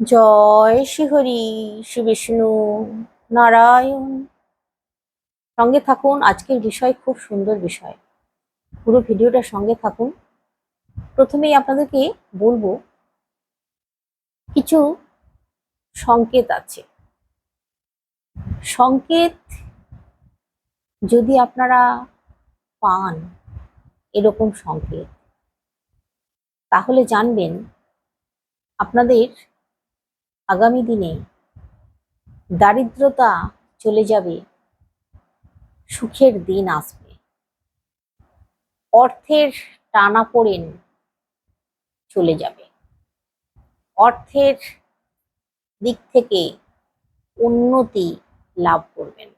জয় শ্রীহরি শ্রী বিষ্ণু নারায়ণ। সঙ্গে থাকুন, আজকের বিষয় খুব সুন্দর বিষয়। পুরো ভিডিওটা সঙ্গে থাকুন। প্রথমেই আপনাদেরকে বলব, কিছু সংকেত আছে। সংকেত যদি আপনারা পান এরকম সংকেত, তাহলে জানবেন আপনাদের আগামী দিনে দারিদ্রতা চলে যাবে, সুখের দিন আসবে। অর্থের টানা পড়েন চলে যাবে। অর্থের দিক থেকে উন্নতি লাভ করবেন।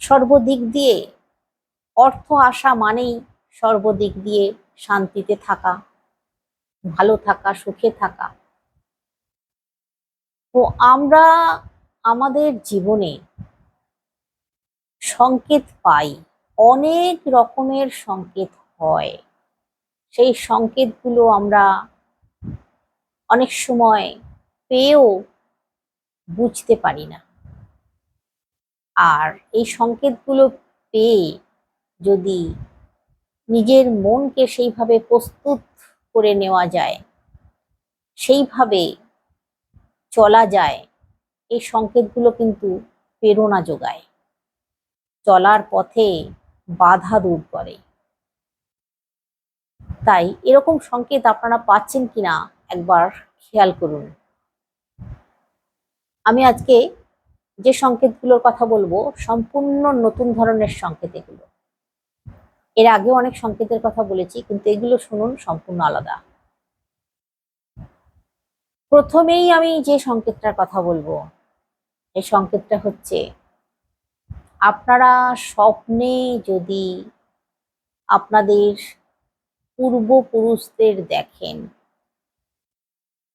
সর্বদিক দিয়ে অর্থ আসা মানেই সর্বদিক দিয়ে শান্তিতে থাকা। ভালো থাকা, সুখে থাকা। তো আমরা আমাদের জীবনে সংকেত পাই, অনেক রকমের সংকেত হয়। সেই সংকেতগুলো আমরা অনেক সময় পেয়েও বুঝতে পারি না। আর এই সংকেতগুলো পেয়ে যদি নিজের মনকে সেইভাবে প্রস্তুত করে নেওয়া যায়। সেইভাবে চলা যায়। এই সংকেতগুলো কিন্তু প্রেরণা যোগায়। চলার পথে বাধা দূর করে। তাই এরকম সংকেত আপনারা পাচ্ছেন কিনা একবার খেয়াল করুন। আমি আজকে যে সংকেতগুলোর কথা বলব, সম্পূর্ণ নতুন ধরনের সংকেত এগুলো। এর আগে অনেক সংকেতের কথা বলেছি, কিন্তু এগুলো শুনুন সম্পূর্ণ আলাদা। প্রথমেই আমি যে সংকেতটার কথা বলব, এই সংকেতটা হচ্ছে, আপনারা স্বপ্নে যদি আপনাদের পূর্বপুরুষদের দেখেন,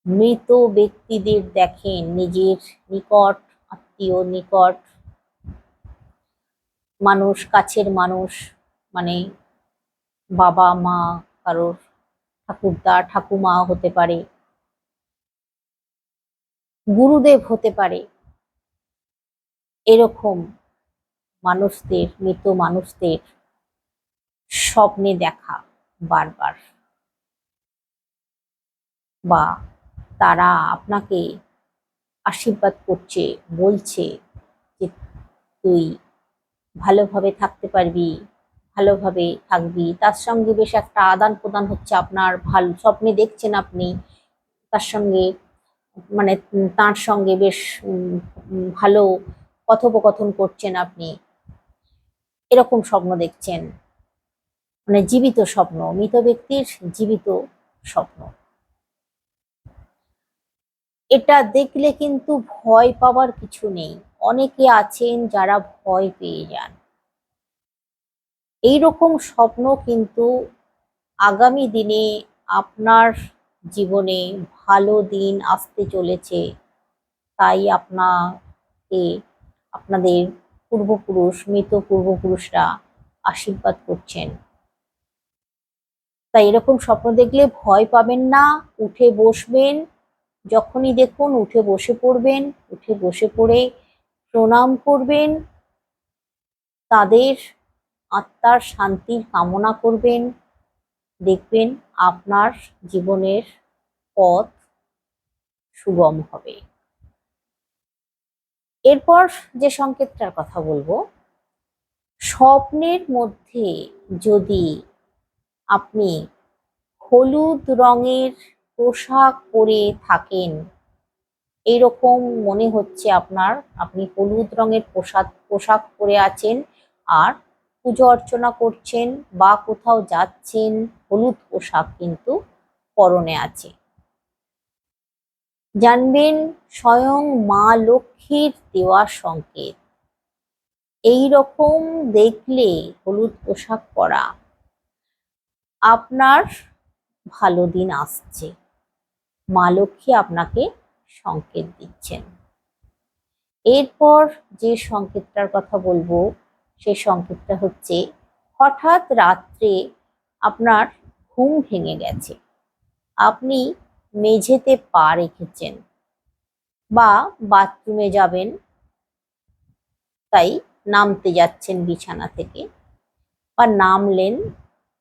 মৃত ব্যক্তিদের দেখেন, নিজের নিকট, আত্মীয় নিকট, মানুষ, কাছের মানুষ মানে বাবা, মা কারোর ঠাকুরদা, ঠাকুমা হতে পারে, গুরুদেব হতে পারে, এরকম মানুষদের, মৃত মানুষদের স্বপ্নে দেখা বারবার। বা তারা আপনাকে আশীর্বাদ করছে, বলছে যে তুই ভালোভাবে থাকতে পারবি ভালোভাবে থাকবি। তার সঙ্গে বেশ একটা আদান প্রদান হচ্ছে আপনার। ভালো স্বপ্নে দেখছেন আপনি। তার সঙ্গে মানে তার সঙ্গে বেশ ভালো কথোপকথন করছেন আপনি। এরকম স্বপ্ন দেখছেন। মানে জীবিত স্বপ্ন, মৃত ব্যক্তির জীবিত স্বপ্ন। এটা দেখলে কিন্তু ভয় পাওয়ার কিছু নেই। অনেকে আছেন যারা ভয় পেয়ে যান। এই রকম স্বপ্ন কিন্তু আগামী দিনে আপনার জীবনে ভালো দিন আসতে চলেছে। তাই আপনাকে, আপনাদের পূর্বপুরুষ, মৃত পূর্বপুরুষরা আশীর্বাদ করছেন। তাই এরকম স্বপ্ন দেখলে ভয় পাবেন না, উঠে বসবেন, যখনই দেখুন উঠে বসে পড়বেন, উঠে বসে পড়ে প্রণাম করবেন, তাদের আত্মার শান্তির কামনা করবেন। দেখবেন আপনার জীবনের পথ সুগম হবে। এরপর যে সংকেতটার কথা বলব, স্বপ্নের মধ্যে যদি আপনি হলুদ রঙের পোশাক পরে থাকেন এইরকম মনে হচ্ছে আপনার, আপনি হলুদ রঙের পোশাক পোশাক পরে আছেন আর পুজো অর্চনা করছেন বা কোথাও যাচ্ছেন, হলুদ পোশাক কিন্তু পরনে আছে। জানবেন স্বয়ং মা লক্ষ্মীর দেওয়া সংকেত। এই রকম দেখলে হলুদ পোশাক পরা আপনার ভালো দিন আসছে। মা লক্ষ্মী আপনাকে সংকেত দিচ্ছেন। এরপর যে সংকেতটার কথা বলব সেই সংকেতটা হচ্ছে, হঠাৎ রাত্রে আপনার ঘুম ভেঙে গেছে। আপনি মেঝেতে পা রেখেছেন বা বাথরুমে যাবেন, তাই নামতে যাচ্ছেন বিছানা থেকে বা নামলেন,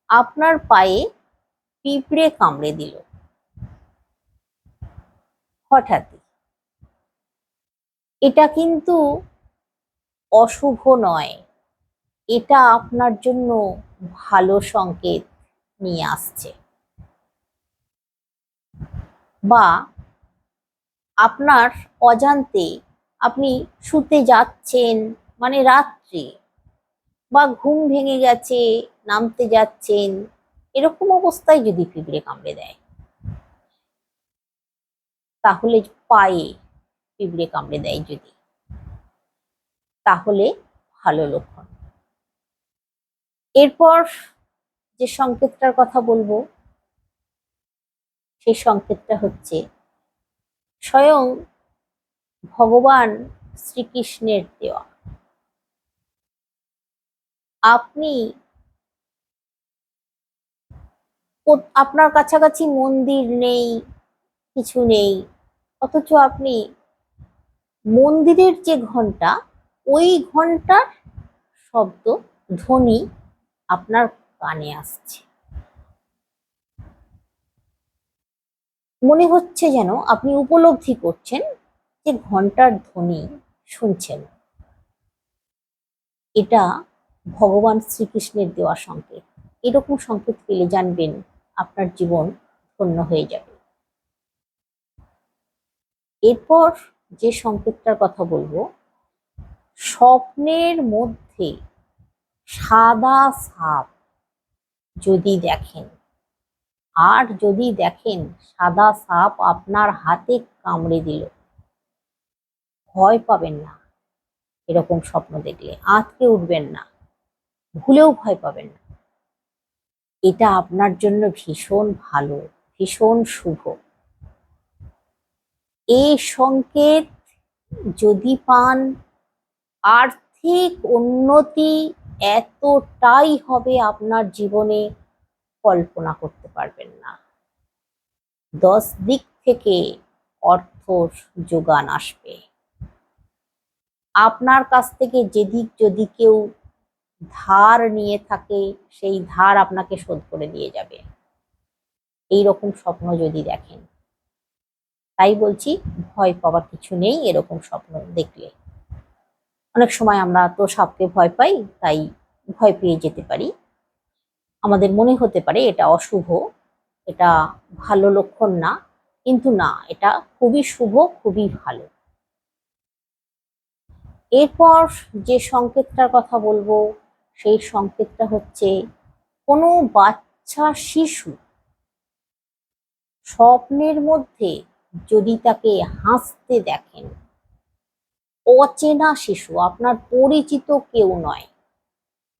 আপনার পায়ে পিঁপড়ে কামড়ে দিল। হঠাৎই। এটা কিন্তু অশুভ নয়। এটা আপনার জন্য ভালো সংকেত নিয়ে আসছে। বা আপনার অজান্তে আপনি শুতে যাচ্ছেন মানে রাত্রে, বা ঘুম ভেঙে গেছে, নামতে যাচ্ছেন, এরকম অবস্থায় যদি পিঁপড়ে কামড়ে দেয়, তাহলে পায়ে পিঁপড়ে কামড়ে দেয় যদি, তাহলে ভালো লক্ষণ। এরপর যে সংকেতটার কথা বলব, সেই সংকেতটা হচ্ছে, স্বয়ং ভগবান শ্রীকৃষ্ণের দেওয়া। আপনি আপনার কাছাকাছি মন্দির নেই, কিছু নেই, অথচ আপনি মন্দিরের যে ঘণ্টা ওই ঘণ্টার শব্দ, ধ্বনি আপনার কানে আসছে। মনে হচ্ছে যেন আপনি উপলব্ধি করছেন যে ঘণ্টার ধ্বনি শুনছেন। এটা ভগবান শ্রীকৃষ্ণের দেওয়া সংকেত। এরকম সংকেত পেলে জানবেন আপনার জীবন ধন্য হয়ে যাবে। এরপর যে সংকেতটার কথা বলব, স্বপ্নের মধ্যে সাদা সাপ যদি দেখেন। আর যদি দেখেন, সাদা সাপ আপনার হাতে কামড়ে দিল। ভয় পাবেন না। এরকম স্বপ্ন দেখলে আঁতকে উঠবেন না। ভুলেও ভয় পাবেন না। এটা আপনার জন্য ভীষণ ভালো, ভীষণ শুভ। এই সংকেত যদি পান, আর্থিক উন্নতি এতটাই হবে আপনার জীবনে কল্পনা করতে পারবেন না। দশ দিক থেকে অর্থ যোগান আসবে। আপনার কাছ থেকে যেদিক যদি কেউ ধার নিয়ে থাকে, সেই ধার আপনাকে শোধ করে দিয়ে যাবে। এই রকম স্বপ্ন যদি দেখেন, তাই বলছি, ভয় পাওয়ার কিছু নেই এরকম স্বপ্ন দেখলে। অনেক সময় আমরা তো সাপকে ভয় পাই, তাই ভয় পেয়ে যেতে পারি। আমাদের মনে হতে পারে এটা অশুভ, এটা ভালো লক্ষণ না, কিন্তু না, এটা খুবই শুভ, খুবই ভালো। এরপর যে সংকেতটার কথা বলব, সেই সংকেতটা হচ্ছে কোনো বাচ্চা শিশু স্বপ্নের মধ্যে যদি তাকে হাসতে দেখেন অচেনা শিশু, আপনার পরিচিত কেউ নয়।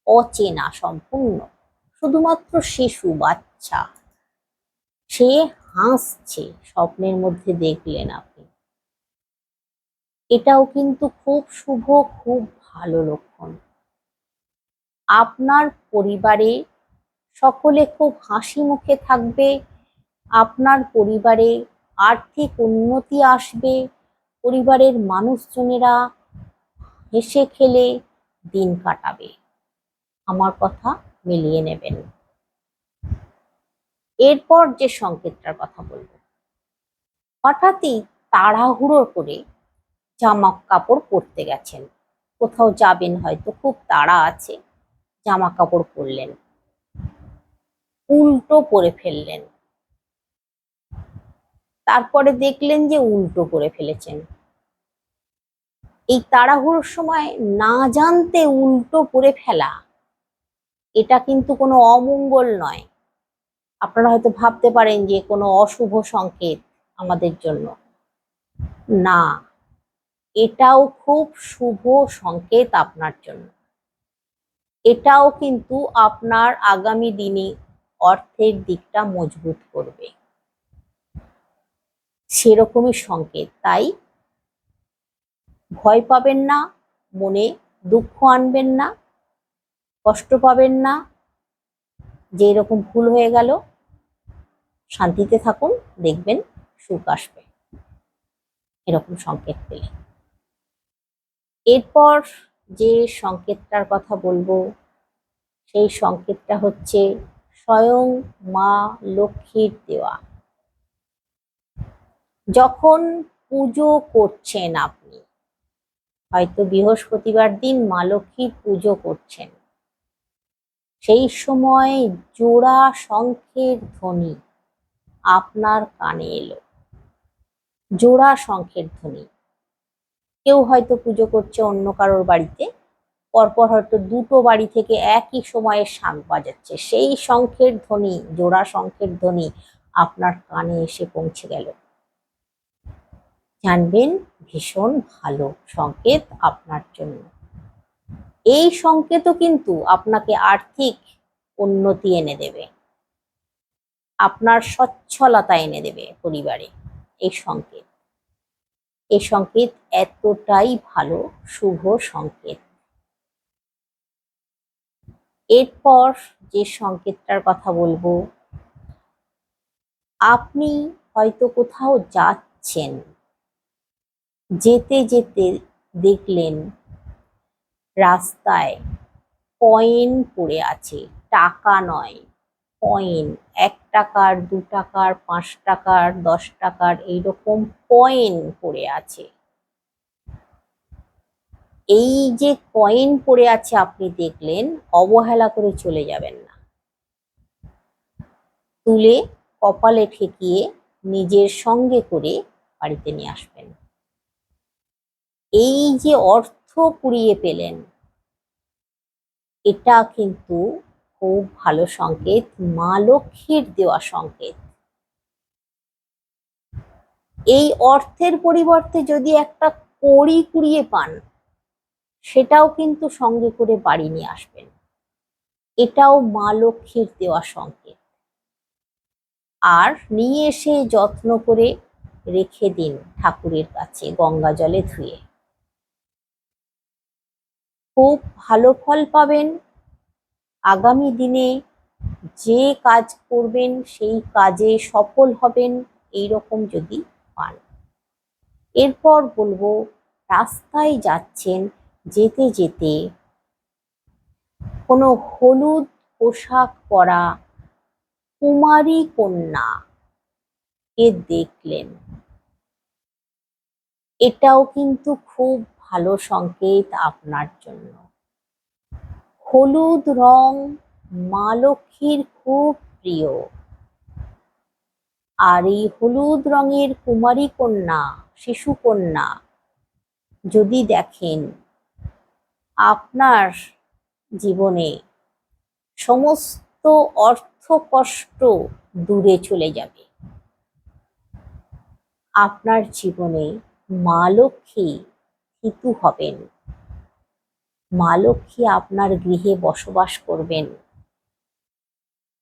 অচেনা সম্পূর্ণ, শুধুমাত্র শিশু বাচ্চা। সে হাসছে স্বপ্নের মধ্যে দেখলেন আপনি। এটাও কিন্তু খুব শুভ, খুব ভালো লক্ষণ। আপনার পরিবারে সকলে খুব হাসি মুখে থাকবে, আপনার পরিবারে আর্থিক উন্নতি আসবে পরিবারের মানুষজনেরা হেসে খেলে দিন কাটাবে। আমার কথা মিলিয়ে নেবেন। এরপর যে সংকেতটার কথা বলব। হঠাৎই তাড়াহুড়ো করে জামা কাপড় পরতে গেছেন। কোথাও যাবেন হয়তো, খুব তাড়া আছে। জামা কাপড় পরলেন। উল্টো পরে ফেললেন। তারপরে দেখলেন যে উল্টো করে ফেলেছেন। এই তাড়াহুড়োর সময় না জানতে উল্টো করে ফেলা, এটা কিন্তু কোনো অমঙ্গল নয়। আপনারা হয়তো ভাবতে পারেন যে কোনো অশুভ সংকেত আমাদের জন্য। না, এটাও খুব শুভ সংকেত আপনার জন্য। এটাও কিন্তু আপনার আগামী দিনে অর্থের দিকটা মজবুত করবে। সেরকমই সংকেত। তাই ভয় পাবেন না, মনে দুঃখ আনবেন না, কষ্ট পাবেন না যে এরকম ভুল হয়ে গেল, শান্তিতে থাকুন, দেখবেন সুখ আসবে। এরকম সংকেত পেলে। এরপর যে সংকেতটার কথা বলব, সেই সংকেতটা হচ্ছে স্বয়ং মা লক্ষ্মীর দেওয়া। যখন পুজো করছেন আপনি, হয়তো বৃহস্পতিবার দিন মা লক্ষ্মীর পুজো করছেন। সেই সময় জোড়া শঙ্খের ধ্বনি আপনার কানে এলো। জোড়া শঙ্খের ধ্বনি। কেউ হয়তো পুজো করছে অন্য কারোর বাড়িতে, পরপর হয়তো দুটো বাড়ি থেকে একই সময়ে শাঁখ বাজাচ্ছে। সেই শঙ্খের ধ্বনি, জোড়া শঙ্খের ধ্বনি আপনার কানে এসে পৌঁছে গেল। জানবেন ভীষণ ভালো সংকেত আপনার জন্য। এই সংকেতও কিন্তু আপনাকে আর্থিক উন্নতি এনে দেবে। আপনার সচ্ছলতা এনে দেবে পরিবারে এই সংকেত। এই সংকেত এতটাই ভালো, শুভ সংকেত। এরপর যে সংকেতটার কথা বলব, আপনি হয়তো কোথাও যাচ্ছেন যেতে যেতে দেখলেন রাস্তায় কয়েন পড়ে আছে। টাকা নয়, কয়েন। এক টাকার, দু টাকার, পাঁচ টাকার, দশ টাকার এইরকম কয়েন পড়ে আছে। এই যে কয়েন পড়ে আছে আপনি দেখলেন, অবহেলা করে চলে যাবেন না। তুলে কপালে ঠেকিয়ে নিজের সঙ্গে করে বাড়িতে নিয়ে আসবেন। এই যে অর্থ কুড়িয়ে পেলেন, এটা কিন্তু খুব ভালো সংকেত, মা লক্ষ্মীর দেওয়া সংকেত। এই অর্থের পরিবর্তে যদি একটা কড়ি কুড়িয়ে পান, সেটাও কিন্তু সঙ্গে করে বাড়ি নিয়ে আসবেন। এটাও মা লক্ষ্মীর দেওয়া সংকেত। আর নিয়ে এসে যত্ন করে রেখে দিন ঠাকুরের কাছে গঙ্গা জলে ধুয়ে। খুব ভালো ফল পাবেন। আগামী দিনে যে কাজ করবেন, সেই কাজে সফল হবেন এই রকম যদি পান। এরপর বলব, রাস্তায় যাচ্ছেন যেতে যেতে কোনো হলুদ পোশাক পরা কুমারী কন্যা কে দেখলেন। এটাও কিন্তু খুব ভালো সংকেত আপনার জন্য। হলুদ রং মা লক্ষ্মীর খুব প্রিয়। আর এই হলুদ রঙের কুমারী কন্যা, শিশু কন্যা যদি দেখেন, আপনার জীবনে সমস্ত অর্থ কষ্ট দূরে চলে যাবে। আপনার জীবনে মা লক্ষ্মী হিতু হবেন। মা লক্ষ্মী আপনার গৃহে বসবাস করবেন।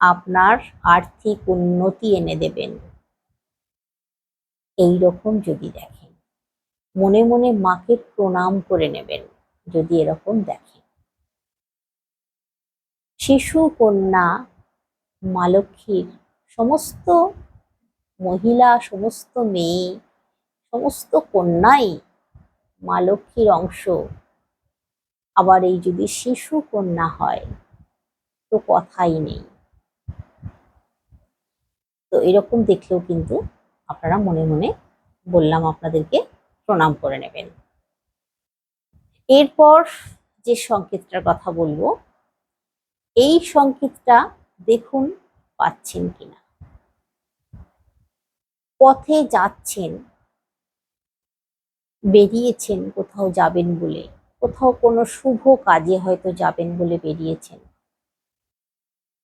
আপনার আর্থিক উন্নতি এনে দেবেন। এই রকম যদি দেখেন, মনে মনে মাকে প্রণাম করে নেবেন যদি এরকম দেখেন। শিশু, কন্যা, মা লক্ষ্মীর সমস্ত মহিলা, সমস্ত মেয়ে, সমস্ত কন্যাই মা লক্ষ্মীর অংশ। আবার এই যদি শিশু কন্যা হয়, তো কথাই নেই। তো এরকম দেখলেও কিন্তু আপনারা মনে মনে বললাম আপনাদেরকে প্রণাম করে নেবেন। এরপর যে সংকেতটার কথা বলব, এই সংকেতটা দেখুন পাচ্ছেন কিনা। পথে যাচ্ছেন বেরিয়েছেন, কোথাও যাবেন বলে। কোথাও কোনো শুভ কাজে হয়তো যাবেন বলে বেরিয়েছেন।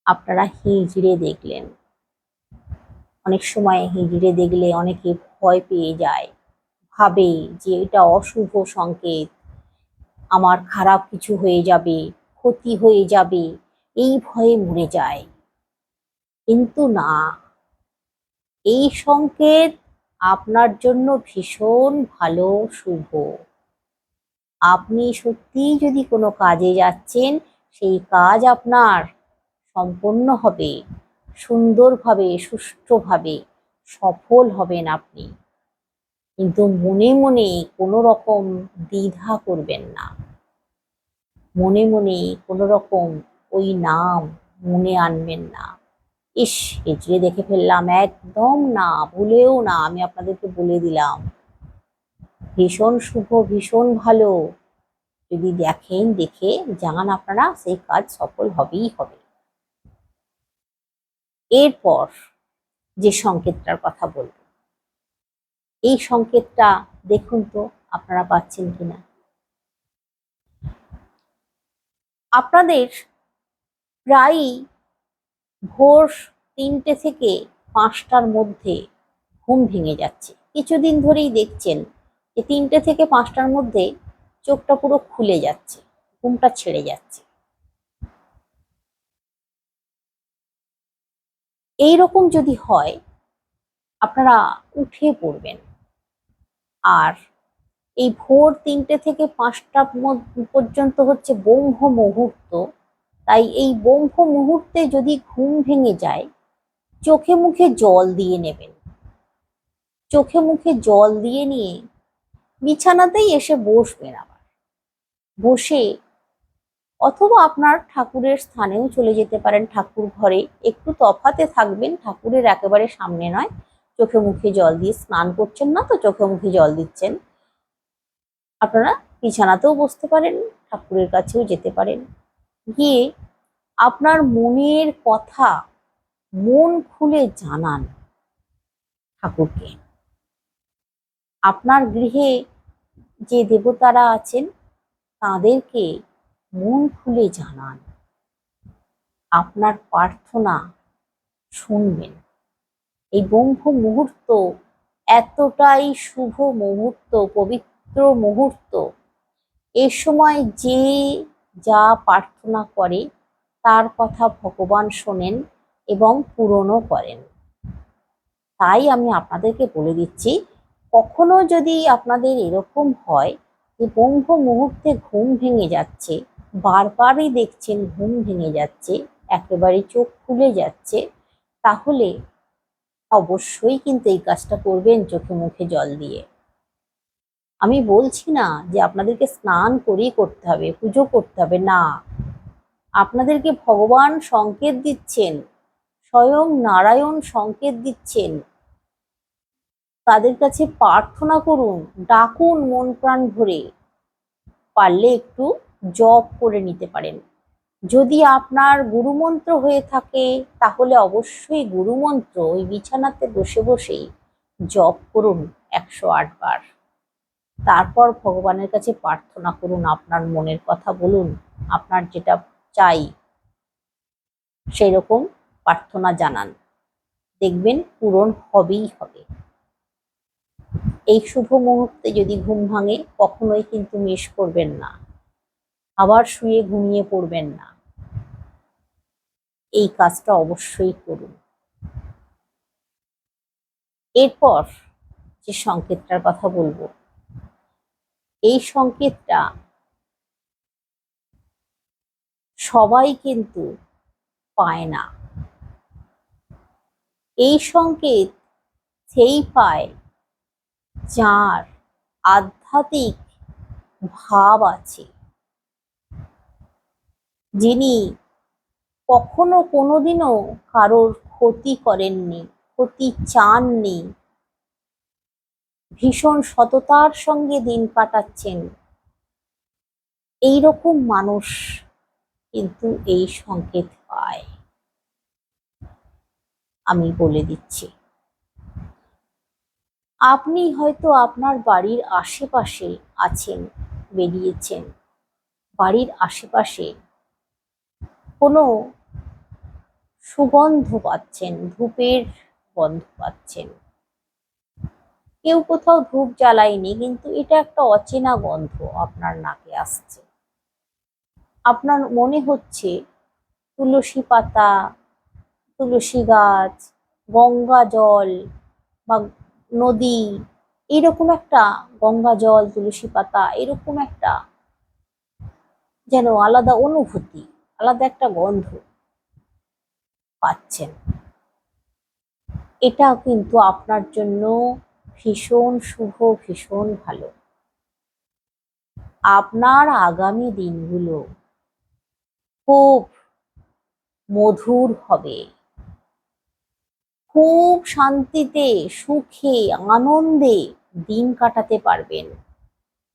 আপনারা হিজড়ে দেখলেন। অনেক সময় হিজড়ে দেখলে অনেকে ভয় পেয়ে যায়। ভাবে যে এটা অশুভ সংকেত। আমার খারাপ কিছু হয়ে যাবে, ক্ষতি হয়ে যাবে, এই ভয়ে মরে যায়। কিন্তু না, এই সংকেত আপনার জন্য ভীষণ ভালো, শুভ। আপনি সত্যিই যদি কোনো কাজে যাচ্ছেন, সেই কাজ আপনার সম্পন্ন হবে, সুন্দরভাবে, সুষ্ঠুভাবে, সফল হবেন আপনি। কিন্তু মনে মনে কোনো রকম দ্বিধা করবেন না। মনে মনে কোনো রকম ওই নাম মনে আনবেন না। ইস হেঁচড়ে দেখে ফেললাম, একদম না, ভুলেও না, আমি আপনাদেরকে বলে দিলাম। ভীষণ শুভ, ভীষণ ভালো। যদি দেখেন, দেখে যান আপনারা, সেই কাজ সফল হবেই হবে। এরপর যে সংকেতটার কথা বলব, এই সংকেতটা দেখুন তো, আপনারা পাচ্ছেন কিনা? আপনাদের প্রায়ই ভোর তিনটে থেকে পাঁচটার মধ্যে ঘুম ভেঙে যাচ্ছে। কিছুদিন ধরেই দেখছেন যে তিনটে থেকে পাঁচটার মধ্যে চোখটা পুরো খুলে যাচ্ছে, ঘুমটা ছেড়ে যাচ্ছে। এই রকম যদি হয়, আপনারা উঠে পড়বেন। আর এই ভোর তিনটে থেকে পাঁচটা পর্যন্ত হচ্ছে ব্রহ্ম মুহূর্ত তাই এই ব্রহ্ম মুহূর্তে যদি ঘুম ভেঙে যায়, চোখে মুখে জল দিয়ে নেবেন। চোখে মুখে জল দিয়ে নিয়ে বিছানাতেই এসে বসবেন আবার। বসে অথবা আপনার ঠাকুরের স্থানেও চলে যেতে পারেন ঠাকুর ঘরে। একটু তফাতে থাকবেন, ঠাকুরের একেবারে সামনে নয়। চোখে মুখে জল দিয়ে স্নান করছেন না তো চোখে মুখে জল দিচ্ছেন। আপনারা বিছানাতেও বসতে পারেন, ঠাকুরের কাছেও যেতে পারেন। গিয়ে আপনার মনের কথা মন খুলে জানান ঠাকুরকে। আপনার গৃহে যে দেবতারা আছেন, তাদেরকে মন খুলে জানান। আপনার প্রার্থনা শুনবেন। এই ব্রহ্ম মুহূর্ত এতটাই শুভ মুহূর্ত, পবিত্র মুহূর্ত। এ সময় যে যা প্রার্থনা করে, তার কথা ভগবান শোনেন এবং পূরণও করেন। তাই আমি আপনাদেরকে বলে দিচ্ছি, কখনো যদি আপনাদের এরকম হয় যে ব্রহ্ম মুহূর্তে ঘুম ভেঙে যাচ্ছে, বারবারই দেখছেন ঘুম ভেঙে যাচ্ছে, একেবারে চোখ খুলে যাচ্ছে, তাহলে অবশ্যই কিন্তু এই কাজটা করবেন চোখে মুখে জল দিয়ে। আমি বলছি না যে আপনাদেরকে স্নান করেই করতে হবে, পুজো করতে হবে, না। আপনাদেরকে ভগবান সংকেত দিচ্ছেন, স্বয়ং নারায়ণ সংকেত দিচ্ছেন। তাদের কাছে প্রার্থনা করুন, ডাকুন মন প্রাণ ভরে। পারলে একটু জপ করে নিতে পারেন। যদি আপনার গুরুমন্ত্র হয়ে থাকে, তাহলে অবশ্যই গুরুমন্ত্র ওই বিছানাতে বসে বসেই জপ করুন একশো বার তারপর ভগবানের কাছে প্রার্থনা করুন, আপনার মনের কথা বলুন, আপনার যেটা চাই সেই রকম প্রার্থনা জানান। দেখবেন পূরণ হবেই হবে। এই শুভ মুহূর্তে যদি ঘুম ভাঙে, কখনোই কিন্তু মিস করবেন না। আবার শুয়ে ঘুমিয়ে পড়বেন না। এই কাজটা অবশ্যই করুন। এরপর যে সংকেতটার কথা বলব এই সংকেতটা সবাই কিন্তু পায় না। এই সংকেত সেই পায়, যার আধ্যাত্মিক ভাব আছে। যিনি কখনো কোনোদিনও কারোর ক্ষতি করেননি, ক্ষতি চাননি ভীষণ সততার সঙ্গে দিন কাটাচ্ছেন। এই রকম মানুষ কিন্তু এই সংকেত পায়। আমি বলে দিচ্ছি। আপনি হয়তো আপনার বাড়ির আশেপাশে আছেন, বেরিয়েছেন। বাড়ির আশেপাশে কোনো সুগন্ধ পাচ্ছেন, ধূপের গন্ধ পাচ্ছেন। কেউ কোথাও ধূপ জ্বালায়নি, কিন্তু এটা একটা অচেনা গন্ধ আপনার নাকে আসছে। আপনার মনে হচ্ছে তুলসী পাতা, তুলসী গাছ, গঙ্গা জল বা নদী, এরকম একটা গঙ্গা জল, তুলসী পাতা, এরকম একটা যেন আলাদা অনুভূতি, আলাদা একটা গন্ধ পাচ্ছেন। এটা কিন্তু আপনার জন্য ভীষণ শুভ, ভীষণ ভালো। আপনার আগামী দিনগুলো খুব মধুর হবে। খুব শান্তিতে, সুখে, আনন্দে দিন কাটাতে পারবেন।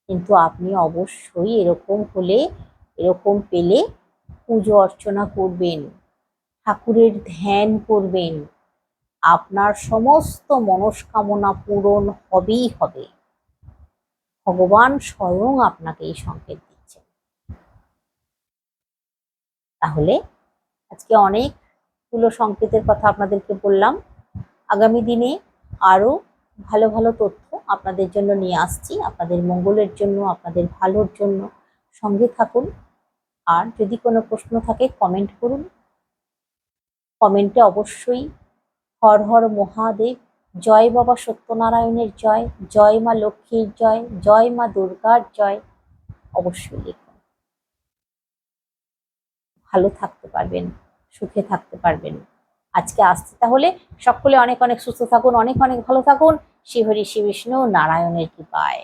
কিন্তু আপনি অবশ্যই এরকম হলে, এরকম পেলে পুজো অর্চনা করবেন, ঠাকুরের ধ্যান করবেন। আপনার সমস্ত মনস্কামনা পূরণ হবেই হবে। ভগবান স্বয়ং আপনাকে এই সংকেত দিচ্ছেন। তাহলে আজকে অনেকগুলো সংকেতের কথা আপনাদেরকে বললাম। আগামী দিনে আরও ভালো ভালো তথ্য আপনাদের জন্য নিয়ে আসছি। আপনাদের মঙ্গলের জন্য, আপনাদের ভালোর জন্য। সঙ্গে থাকুন। আর যদি কোনো প্রশ্ন থাকে কমেন্ট করুন। কমেন্টে অবশ্যই হর হর মহাদেব, জয় বাবা সত্যনারায়ণের জয় জয় মা লক্ষ্মীর জয় জয় মা দুর্গার জয়। অবশ্যই লিখুন। ভালো থাকতে পারবেন, সুখে থাকতে পারবেন। আজকে আসছি তাহলে। সকলে অনেক অনেক সুস্থ থাকুন, অনেক অনেক ভালো থাকুন। শ্রীহরি শ্রী বিষ্ণু, নারায়ণের কৃপায়।